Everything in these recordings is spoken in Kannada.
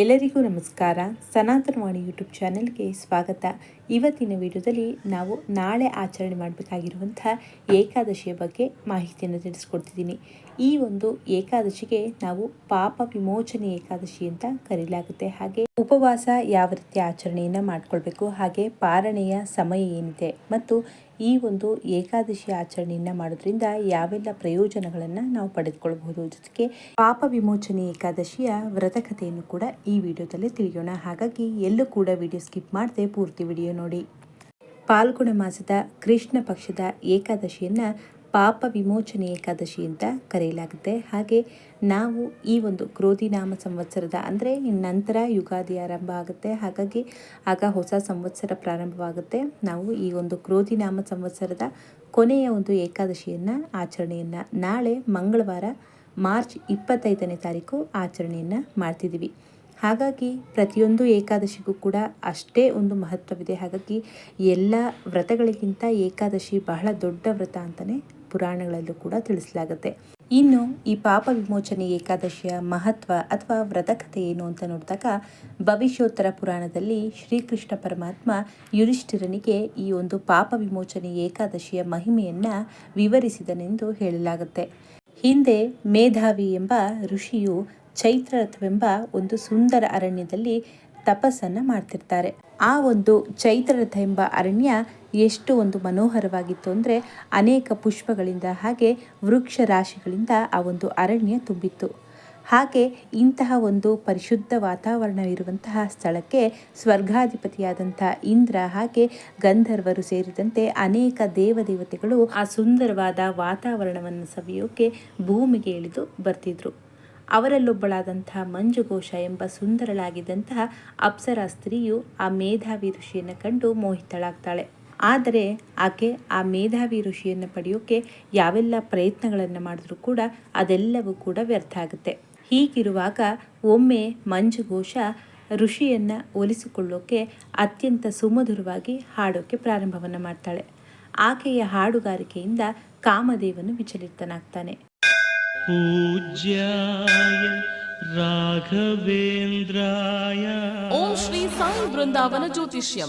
ಎಲ್ಲರಿಗೂ ನಮಸ್ಕಾರ. ಸನಾತನವಾಣಿ ಯೂಟ್ಯೂಬ್ ಚಾನೆಲ್ಗೆ ಸ್ವಾಗತ. ಇವತ್ತಿನ ವಿಡಿಯೋದಲ್ಲಿ ನಾವು ನಾಳೆ ಆಚರಣೆ ಮಾಡಬೇಕಾಗಿರುವಂಥ ಏಕಾದಶಿಯ ಬಗ್ಗೆ ಮಾಹಿತಿಯನ್ನು ತಿಳಿಸ್ಕೊಡ್ತಿದ್ದೀನಿ. ಈ ಒಂದು ಏಕಾದಶಿಗೆ ನಾವು ಪಾಪ ವಿಮೋಚನೆ ಏಕಾದಶಿ ಅಂತ ಕರೀಲಾಗುತ್ತೆ. ಹಾಗೆ ಉಪವಾಸ ಯಾವ ರೀತಿ ಆಚರಣೆಯನ್ನು ಮಾಡಿಕೊಳ್ಬೇಕು, ಹಾಗೆ ಪಾರಣೆಯ ಸಮಯ ಏನಿದೆ ಮತ್ತು ಈ ಒಂದು ಏಕಾದಶಿ ಆಚರಣೆಯನ್ನು ಮಾಡೋದ್ರಿಂದ ಯಾವೆಲ್ಲ ಪ್ರಯೋಜನಗಳನ್ನು ನಾವು ಪಡೆದುಕೊಳ್ಳಬಹುದು ಜೊತೆಗೆ ಪಾಪ ವಿಮೋಚನೆ ಏಕಾದಶಿಯ ವ್ರತಕಥೆಯನ್ನು ಕೂಡ ಈ ವಿಡಿಯೋದಲ್ಲಿ ತಿಳಿಯೋಣ. ಹಾಗಾಗಿ ಎಲ್ಲೂ ಕೂಡ ವಿಡಿಯೋ ಸ್ಕಿಪ್ ಮಾಡದೆ ಪೂರ್ತಿ ವಿಡಿಯೋ ನೋಡಿ. ಪಾಲ್ಗುಣ ಮಾಸದ ಕೃಷ್ಣ ಪಕ್ಷದ ಏಕಾದಶಿಯನ್ನ ಪಾಪ ವಿಮೋಚನೆ ಏಕಾದಶಿ ಅಂತ ಕರೆಯಲಾಗುತ್ತೆ. ಹಾಗೆ ನಾವು ಈ ಒಂದು ಕ್ರೋಧಿನಾಮ ಸಂವತ್ಸರದ ಅಂದರೆ ನಂತರ ಯುಗಾದಿ ಆರಂಭ ಆಗುತ್ತೆ. ಹಾಗಾಗಿ ಆಗ ಹೊಸ ಸಂವತ್ಸರ ಪ್ರಾರಂಭವಾಗುತ್ತೆ. ನಾವು ಈ ಒಂದು ಕ್ರೋಧಿ ನಾಮ ಸಂವತ್ಸರದ ಕೊನೆಯ ಒಂದು ಏಕಾದಶಿಯನ್ನು ಆಚರಣೆಯನ್ನು ನಾಳೆ ಮಂಗಳವಾರ ಮಾರ್ಚ್ ಇಪ್ಪತ್ತೈದನೇ ತಾರೀಕು ಆಚರಣೆಯನ್ನು ಮಾಡ್ತಿದ್ದೀವಿ. ಹಾಗಾಗಿ ಪ್ರತಿಯೊಂದು ಏಕಾದಶಿಗೂ ಕೂಡ ಅಷ್ಟೇ ಒಂದು ಮಹತ್ವವಿದೆ. ಹಾಗಾಗಿ ಎಲ್ಲ ವ್ರತಗಳಿಗಿಂತ ಏಕಾದಶಿ ಬಹಳ ದೊಡ್ಡ ವ್ರತ ಅಂತಲೇ ಪುರಾಣಗಳಲ್ಲೂ ಕೂಡ ತಿಳಿಸಲಾಗುತ್ತೆ. ಇನ್ನು ಈ ಪಾಪ ವಿಮೋಚನೆ ಏಕಾದಶಿಯ ಮಹತ್ವ ಅಥವಾ ವ್ರತಕಥೆ ಏನು ಅಂತ ನೋಡಿದಾಗ ಭವಿಷ್ಯೋತ್ತರ ಪುರಾಣದಲ್ಲಿ ಶ್ರೀಕೃಷ್ಣ ಪರಮಾತ್ಮ ಯುಧಿಷ್ಠಿರನಿಗೆ ಈ ಒಂದು ಪಾಪ ವಿಮೋಚನೆ ಏಕಾದಶಿಯ ಮಹಿಮೆಯನ್ನ ವಿವರಿಸಿದನೆಂದು ಹೇಳಲಾಗುತ್ತೆ. ಹಿಂದೆ ಮೇಧಾವಿ ಎಂಬ ಋಷಿಯು ಚೈತ್ರರಥವೆಂಬ ಒಂದು ಸುಂದರ ಅರಣ್ಯದಲ್ಲಿ ತಪಸ್ಸನ್ನು ಮಾಡ್ತಿರ್ತಾರೆ. ಆ ಒಂದು ಚೈತ್ರರಥ ಎಂಬ ಅರಣ್ಯ ಎಷ್ಟು ಒಂದು ಮನೋಹರವಾಗಿತ್ತು ಅಂದರೆ ಅನೇಕ ಪುಷ್ಪಗಳಿಂದ ಹಾಗೆ ವೃಕ್ಷ ರಾಶಿಗಳಿಂದ ಆ ಒಂದು ಅರಣ್ಯ ತುಂಬಿತ್ತು. ಹಾಗೆ ಇಂತಹ ಒಂದು ಪರಿಶುದ್ಧ ವಾತಾವರಣವಿರುವಂತಹ ಸ್ಥಳಕ್ಕೆ ಸ್ವರ್ಗಾಧಿಪತಿಯಾದಂಥ ಇಂದ್ರ ಹಾಗೆ ಗಂಧರ್ವರು ಸೇರಿದಂತೆ ಅನೇಕ ದೇವದೇವತೆಗಳು ಆ ಸುಂದರವಾದ ವಾತಾವರಣವನ್ನು ಸವಿಯೋಕೆ ಭೂಮಿಗೆ ಇಳಿದು ಬರ್ತಿದ್ರು. ಅವರಲ್ಲೊಬ್ಬಳಾದಂತಹ ಮಂಜುಘೋಷ ಎಂಬ ಸುಂದರಳಾಗಿದ್ದಂತಹ ಅಪ್ಸರಾ ಸ್ತ್ರೀಯು ಆ ಮೇಧಾವಿ ಋಷಿಯನ್ನು ಕಂಡು ಮೋಹಿತಳಾಗ್ತಾಳೆ. ಆದರೆ ಆಕೆ ಆ ಮೇಧಾವಿ ಋಷಿಯನ್ನು ಪಡೆಯೋಕ್ಕೆ ಯಾವೆಲ್ಲ ಪ್ರಯತ್ನಗಳನ್ನು ಮಾಡಿದ್ರೂ ಕೂಡ ಅದೆಲ್ಲವೂ ಕೂಡ ವ್ಯರ್ಥ ಆಗುತ್ತೆ. ಹೀಗಿರುವಾಗ ಒಮ್ಮೆ ಮಂಜುಘೋಷ ಋಷಿಯನ್ನು ಒಲಿಸಿಕೊಳ್ಳೋಕ್ಕೆ ಅತ್ಯಂತ ಸುಮಧುರವಾಗಿ ಹಾಡೋಕ್ಕೆ ಪ್ರಾರಂಭವನ್ನು ಮಾಡ್ತಾಳೆ. ಆಕೆಯ ಹಾಡುಗಾರಿಕೆಯಿಂದ ಕಾಮದೇವನು ವಿಚಲಿತನಾಗ್ತಾನೆ. ಪೂಜ್ಯಾಯ ರಾಘವೇಂದ್ರಾಯ ಓಂ ಶ್ರೀ ಸಾಯಿ ಬೃಂದಾವನ ಜ್ಯೋತಿಷ್ಯಂ.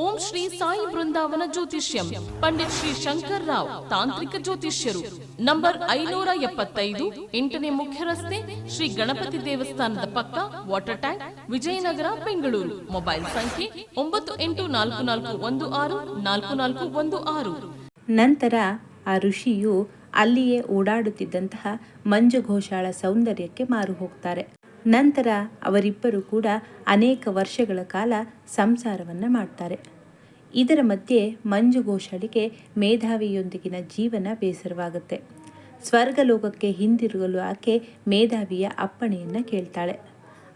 ಓಂ ಶ್ರೀ ಸಾಯಿ ಬೃಂದಾವನ ಜ್ಯೋತಿಷ್ಯಂ. ಪಂಡಿತ್ ಶ್ರೀ ಶಂಕರ್ ರಾವ್, ತಾಂತ್ರಿಕ ಜ್ಯೋತಿಷ್ಯರು. ನಂಬರ್ ಐನೂರ ಎಪ್ಪತ್ತೈದು, ಎಂಟನೇ ಮುಖ್ಯ ರಸ್ತೆ ಶ್ರೀ ಗಣಪತಿ ದೇವಸ್ಥಾನದ ಪಕ್ಕ, water tank, Vijayanagar, Bengaluru. Mobile ಸಂಖ್ಯೆ ಒಂಬತ್ತು ಎಂಟು ನಾಲ್ಕು ನಾಲ್ಕು ಒಂದು ಆರು, ನಾಲ್ಕು ನಾಲ್ಕು ಒಂದು ಆರು. ನಂತರ ಆ ಋಷಿಯು ಅಲ್ಲಿಯೇ ಓಡಾಡುತ್ತಿದ್ದಂತಹ ಮಂಜುಘೋಷಾಳ ಸೌಂದರ್ಯಕ್ಕೆ ಮಾರು ಹೋಗ್ತಾರೆ. ನಂತರ ಅವರಿಬ್ಬರು ಕೂಡ ಅನೇಕ ವರ್ಷಗಳ ಕಾಲ ಸಂಸಾರವನ್ನು ಮಾಡ್ತಾರೆ. ಇದರ ಮಧ್ಯೆ ಮಂಜು ಘೋಷಾಳಿಗೆ ಮೇಧಾವಿಯೊಂದಿಗಿನ ಜೀವನ ಬೇಸರವಾಗುತ್ತೆ. ಸ್ವರ್ಗಲೋಕಕ್ಕೆ ಹಿಂದಿರುಗಲು ಆಕೆ ಮೇಧಾವಿಯ ಅಪ್ಪಣೆಯನ್ನು ಕೇಳ್ತಾಳೆ.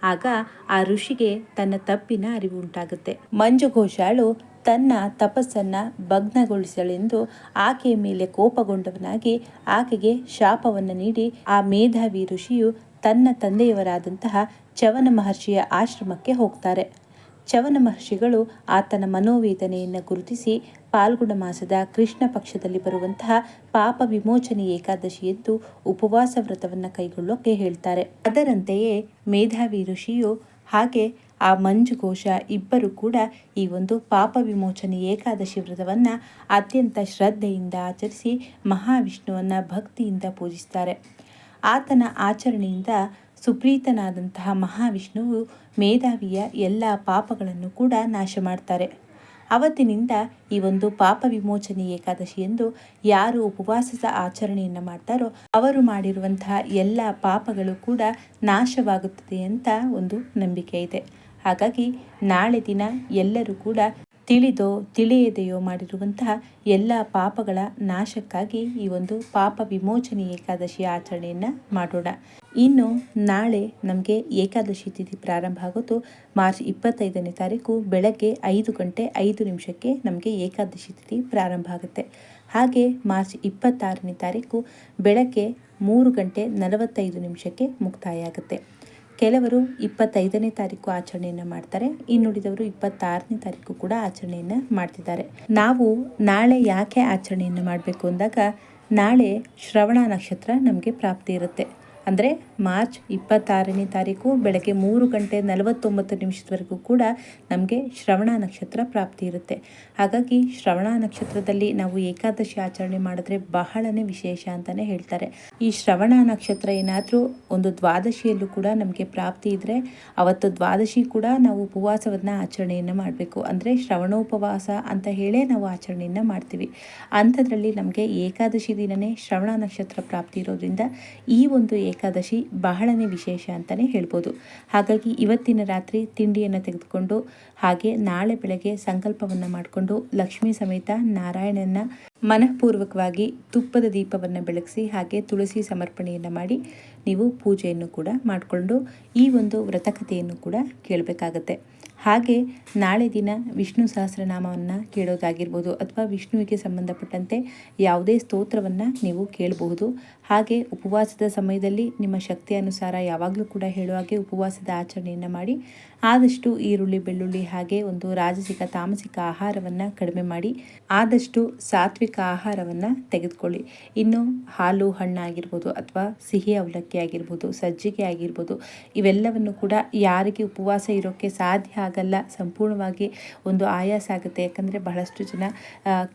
ಆಗ ಆ ಋಷಿಗೆ ತನ್ನ ತಪ್ಪಿನ ಅರಿವು ಉಂಟಾಗುತ್ತೆ ಮಂಜುಘೋಷಾಳು ತನ್ನ ತಪಸ್ಸನ್ನು ಭಗ್ನಗೊಳಿಸಳೆಂದು ಆಕೆಯ ಮೇಲೆ ಕೋಪಗೊಂಡವನಾಗಿ ಆಕೆಗೆ ಶಾಪವನ್ನು ನೀಡಿ ಆ ಮೇಧಾವಿ ಋಷಿಯು ತನ್ನ ತಂದೆಯವರಾದಂತಹ ಚವನ ಮಹರ್ಷಿಯ ಆಶ್ರಮಕ್ಕೆ ಹೋಗ್ತಾರೆ. ಚವನ ಮಹರ್ಷಿಗಳು ಆತನ ಮನೋವೇದನೆಯನ್ನು ಗುರುತಿಸಿ ಪಾಲ್ಗುಣ ಮಾಸದ ಕೃಷ್ಣ ಪಕ್ಷದಲ್ಲಿ ಬರುವಂತಹ ಪಾಪ ವಿಮೋಚನೆ ಏಕಾದಶಿ ಎಂದು ಉಪವಾಸ ವ್ರತವನ್ನು ಕೈಗೊಳ್ಳೋಕೆ ಹೇಳ್ತಾರೆ. ಅದರಂತೆಯೇ ಮೇಧಾವಿ ಋಷಿಯು ಹಾಗೆ ಆ ಮಂಜುಘೋಷ ಇಬ್ಬರು ಕೂಡ ಈ ಒಂದು ಪಾಪ ವಿಮೋಚನೆ ಏಕಾದಶಿ ವ್ರತವನ್ನು ಅತ್ಯಂತ ಶ್ರದ್ಧೆಯಿಂದ ಆಚರಿಸಿ ಮಹಾವಿಷ್ಣುವನ್ನು ಭಕ್ತಿಯಿಂದ ಪೂಜಿಸ್ತಾರೆ. ಆತನ ಆಚರಣೆಯಿಂದ ಸುಪ್ರೀತನಾದಂತಹ ಮಹಾವಿಷ್ಣುವು ಮೇಧಾವಿಯ ಎಲ್ಲ ಪಾಪಗಳನ್ನು ಕೂಡ ನಾಶ ಮಾಡ್ತಾರೆ ಅವತ್ತಿನಿಂದ ಈ ಒಂದು ಪಾಪ ವಿಮೋಚನೆ ಏಕಾದಶಿ ಎಂದು ಯಾರು ಉಪವಾಸದ ಆಚರಣೆಯನ್ನು ಮಾಡ್ತಾರೋ ಅವರು ಮಾಡಿರುವಂತಹ ಎಲ್ಲ ಪಾಪಗಳು ಕೂಡ ನಾಶವಾಗುತ್ತದೆ ಅಂತ ಒಂದು ನಂಬಿಕೆ ಇದೆ. ಹಾಗಾಗಿ ನಾಳೆ ದಿನ ಎಲ್ಲರೂ ಕೂಡ ತಿಳಿದೋ, ತಿಳಿಯದೆಯೋ ಮಾಡಿರುವಂತಹ ಎಲ್ಲ ಪಾಪಗಳ ನಾಶಕ್ಕಾಗಿ ಈ ಒಂದು ಪಾಪ ವಿಮೋಚನೆ ಏಕಾದಶಿ ಆಚರಣೆಯನ್ನು ಮಾಡೋಣ. ಇನ್ನು ನಾಳೆ ನಮಗೆ ಏಕಾದಶಿ ತಿಥಿ ಪ್ರಾರಂಭ ಆಗೋದು ಮಾರ್ಚ್ ಇಪ್ಪತ್ತೈದನೇ ತಾರೀಕು, ಬೆಳಗ್ಗೆ ಐದು ಗಂಟೆ ಐದು ನಿಮಿಷಕ್ಕೆ ನಮಗೆ ಏಕಾದಶಿ ತಿಥಿ ಪ್ರಾರಂಭ ಆಗುತ್ತೆ. ಹಾಗೆ ಮಾರ್ಚ್ ಇಪ್ಪತ್ತಾರನೇ ತಾರೀಕು, ಬೆಳಗ್ಗೆ ಮೂರು ಗಂಟೆ ನಲವತ್ತೈದು ನಿಮಿಷಕ್ಕೆ ಮುಕ್ತಾಯ ಆಗುತ್ತೆ. ಕೆಲವರು ಇಪ್ಪತ್ತೈದನೇ ತಾರೀಕು ಆಚರಣೆಯನ್ನು ಮಾಡ್ತಾರೆ. ಇನ್ನುಳಿದವರು ಇಪ್ಪತ್ತಾರನೇ ತಾರೀಕು ಕೂಡ ಆಚರಣೆಯನ್ನು ಮಾಡ್ತಿದ್ದಾರೆ. ನಾವು ನಾಳೆ ಯಾಕೆ ಆಚರಣೆಯನ್ನು ಮಾಡಬೇಕು ಅಂದಾಗ, ನಾಳೆ ಶ್ರವಣ ನಕ್ಷತ್ರ ನಮಗೆ ಪ್ರಾಪ್ತಿ ಇರುತ್ತೆ. ಅಂದರೆ ಮಾರ್ಚ್ ಇಪ್ಪತ್ತಾರನೇ ತಾರೀಕು ಬೆಳಗ್ಗೆ ಮೂರು ಗಂಟೆ ನಲವತ್ತೊಂಬತ್ತು ನಿಮಿಷದವರೆಗೂ ಕೂಡ ನಮಗೆ ಶ್ರವಣ ನಕ್ಷತ್ರ ಪ್ರಾಪ್ತಿ ಇರುತ್ತೆ. ಹಾಗಾಗಿ ಶ್ರವಣ ನಕ್ಷತ್ರದಲ್ಲಿ ನಾವು ಏಕಾದಶಿ ಆಚರಣೆ ಮಾಡಿದ್ರೆ ಬಹಳನೇ ವಿಶೇಷ ಅಂತಲೇ ಹೇಳ್ತಾರೆ. ಈ ಶ್ರವಣ ನಕ್ಷತ್ರ ಏನಾದರೂ ಒಂದು ದ್ವಾದಶಿಯಲ್ಲೂ ಕೂಡ ನಮಗೆ ಪ್ರಾಪ್ತಿ ಇದ್ದರೆ ಅವತ್ತು ದ್ವಾದಶಿ ಕೂಡ ನಾವು ಉಪವಾಸವನ್ನು ಆಚರಣೆಯನ್ನು ಮಾಡಬೇಕು. ಅಂದರೆ ಶ್ರವಣೋಪವಾಸ ಅಂತ ಹೇಳೇ ನಾವು ಆಚರಣೆಯನ್ನು ಮಾಡ್ತೀವಿ. ಅಂಥದ್ರಲ್ಲಿ ನಮಗೆ ಏಕಾದಶಿ ದಿನವೇ ಶ್ರವಣ ನಕ್ಷತ್ರ ಪ್ರಾಪ್ತಿ ಇರೋದ್ರಿಂದ ಈ ಒಂದು ಏಕಾದಶಿ ಬಹಳನೇ ವಿಶೇಷ ಅಂತಲೇ ಹೇಳ್ಬೋದು. ಹಾಗಾಗಿ ಇವತ್ತಿನ ರಾತ್ರಿ ತಿಂಡಿಯನ್ನು ತೆಗೆದುಕೊಂಡು ಹಾಗೆ ನಾಳೆ ಬೆಳಗ್ಗೆ ಸಂಕಲ್ಪವನ್ನು ಮಾಡಿಕೊಂಡು ಲಕ್ಷ್ಮೀ ಸಮೇತ ನಾರಾಯಣನ ಮನಃಪೂರ್ವಕವಾಗಿ ತುಪ್ಪದ ದೀಪವನ್ನು ಬೆಳಗಿಸಿ ಹಾಗೆ ತುಳಸಿ ಸಮರ್ಪಣೆಯನ್ನು ಮಾಡಿ ನೀವು ಪೂಜೆಯನ್ನು ಕೂಡ ಮಾಡಿಕೊಂಡು ಈ ಒಂದು ವ್ರತಕಥೆಯನ್ನು ಕೂಡ ಕೇಳಬೇಕಾಗತ್ತೆ. ಹಾಗೆ ನಾಳೆ ದಿನ ವಿಷ್ಣು ಸಹಸ್ರನಾಮವನ್ನು ಕೇಳೋದಾಗಿರ್ಬೋದು ಅಥವಾ ವಿಷ್ಣುವಿಗೆ ಸಂಬಂಧಪಟ್ಟಂತೆ ಯಾವುದೇ ಸ್ತೋತ್ರವನ್ನು ನೀವು ಕೇಳಬಹುದು. ಹಾಗೆ ಉಪವಾಸದ ಸಮಯದಲ್ಲಿ ನಿಮ್ಮ ಶಕ್ತಿ ಅನುಸಾರ ಯಾವಾಗಲೂ ಕೂಡ ಹೇಳುವ ಹಾಗೆ ಉಪವಾಸದ ಆಚರಣೆಯನ್ನು ಮಾಡಿ ಆದಷ್ಟು ಈರುಳ್ಳಿ, ಬೆಳ್ಳುಳ್ಳಿ ಹಾಗೆ ಒಂದು ರಾಜಸಿಕ, ತಾಮಸಿಕ ಆಹಾರವನ್ನು ಕಡಿಮೆ ಮಾಡಿ, ಆದಷ್ಟು ಸಾತ್ವಿಕ ಆಹಾರವನ್ನು ತೆಗೆದುಕೊಳ್ಳಿ. ಇನ್ನು ಹಾಲು ಹಣ್ಣಾಗಿರ್ಬೋದು ಅಥವಾ ಸಿಹಿ ಅವಲಕ್ಕಿ ಆಗಿರ್ಬೋದು, ಸಜ್ಜಿಗೆ ಆಗಿರ್ಬೋದು, ಇವೆಲ್ಲವನ್ನು ಕೂಡ ಯಾರಿಗೆ ಉಪವಾಸ ಇರೋಕ್ಕೆ ಸಾಧ್ಯ ಆಗಲ್ಲ, ಸಂಪೂರ್ಣವಾಗಿ ಒಂದು ಆಯಾಸ ಆಗುತ್ತೆ. ಯಾಕಂದರೆ ಬಹಳಷ್ಟು ಜನ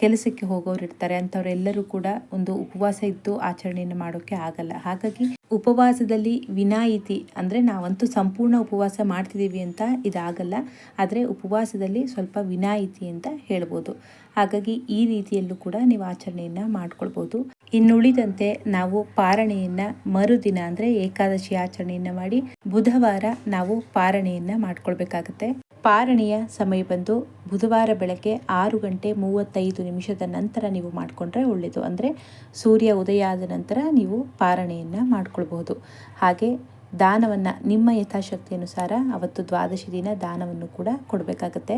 ಕೆಲಸಕ್ಕೆ ಹೋಗೋರು ಇರ್ತಾರೆ. ಅಂಥವರೆಲ್ಲರೂ ಕೂಡ ಒಂದು ಉಪವಾಸ ಇದ್ದು ಆಚರಣೆಯನ್ನು ಮಾಡೋಕ್ಕೆ ಆಗಲ್ಲ. ಹಾಗಾಗಿ ಉಪವಾಸದಲ್ಲಿ ವಿನಾಯಿತಿ ಅಂದರೆ ನಾವಂತೂ ಸಂಪೂರ್ಣ ಉಪವಾಸ ಮಾಡ್ತಿದ್ದೀವಿ ಅಂತ ಇದಾಗಲ್ಲ. ಆದರೆ ಉಪವಾಸದಲ್ಲಿ ಸ್ವಲ್ಪ ವಿನಾಯಿತಿ ಅಂತ ಹೇಳ್ಬೋದು. ಹಾಗಾಗಿ ಈ ರೀತಿಯಲ್ಲೂ ಕೂಡ ನೀವು ಆಚರಣೆಯನ್ನು ಮಾಡ್ಕೊಳ್ಬೋದು. ಇನ್ನುಳಿದಂತೆ ನಾವು ಪಾರಣೆಯನ್ನು ಮರುದಿನ ಅಂದರೆ ಏಕಾದಶಿ ಆಚರಣೆಯನ್ನು ಮಾಡಿ ಬುಧವಾರ ನಾವು ಪಾರಣೆಯನ್ನು ಮಾಡ್ಕೊಳ್ಬೇಕಾಗತ್ತೆ. ಪಾರಣೆಯ ಸಮಯ ಬಂದು ಬುಧವಾರ ಬೆಳಗ್ಗೆ ಆರು ಗಂಟೆ ಮೂವತ್ತೈದು ನಿಮಿಷದ ನಂತರ ನೀವು ಮಾಡಿಕೊಂಡ್ರೆ ಒಳ್ಳೆಯದು. ಅಂದರೆ ಸೂರ್ಯ ಉದಯ ಆದ ನಂತರ ನೀವು ಪಾರಣೆಯನ್ನು ಮಾಡಿಕೊಳ್ಬಹುದು. ಹಾಗೆ ದಾನವನ್ನು, ನಿಮ್ಮ ಯಥಾಶಕ್ತಿ ಅನುಸಾರ ಅವತ್ತು ದ್ವಾದಶಿ ದಿನ ದಾನವನ್ನು ಕೂಡ ಕೊಡಬೇಕಾಗತ್ತೆ.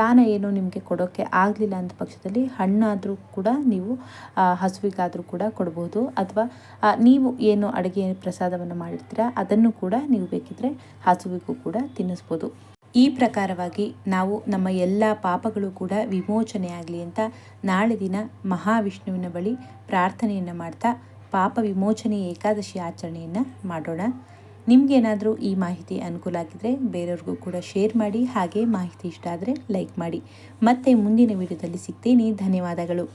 ದಾನ ಏನು ನಿಮಗೆ ಕೊಡೋಕ್ಕೆ ಆಗಲಿಲ್ಲ ಅಂದ ಪಕ್ಷದಲ್ಲಿ ಹಣ್ಣಾದರೂ ಕೂಡ ನೀವು ಹಸುವಿಗಾದರೂ ಕೂಡ ಕೊಡ್ಬೋದು. ಅಥವಾ ನೀವು ಏನು ಅಡುಗೆ ಪ್ರಸಾದವನ್ನು ಮಾಡಿರ್ತೀರಾ ಅದನ್ನು ಕೂಡ ನೀವು ಬೇಕಿದ್ದರೆ ಹಸುವಿಗೂ ಕೂಡ ತಿನ್ನಿಸ್ಬೋದು. ಈ ಪ್ರಕಾರವಾಗಿ ನಾವು ನಮ್ಮ ಎಲ್ಲ ಪಾಪಗಳು ಕೂಡ ವಿಮೋಚನೆ ಆಗಲಿ ಅಂತ ನಾಳೆ ದಿನ ಮಹಾವಿಷ್ಣುವಿನ ಬಳಿ ಪ್ರಾರ್ಥನೆಯನ್ನು ಮಾಡ್ತಾ ಪಾಪ ವಿಮೋಚನೆ ಏಕಾದಶಿ ಆಚರಣೆಯನ್ನು ಮಾಡೋಣ. ನಿಮಗೇನಾದರೂ ಈ ಮಾಹಿತಿ ಅನುಕೂಲ ಆಗಿದ್ದರೆ ಬೇರೆಯವ್ರಿಗೂ ಕೂಡ ಶೇರ್ ಮಾಡಿ, ಹಾಗೆ ಮಾಹಿತಿ ಇಷ್ಟ ಆದರೆ ಲೈಕ್ ಮಾಡಿ. ಮತ್ತೆ ಮುಂದಿನ ವಿಡಿಯೋದಲ್ಲಿ ಸಿಗ್ತೀನಿ. ಧನ್ಯವಾದಗಳು.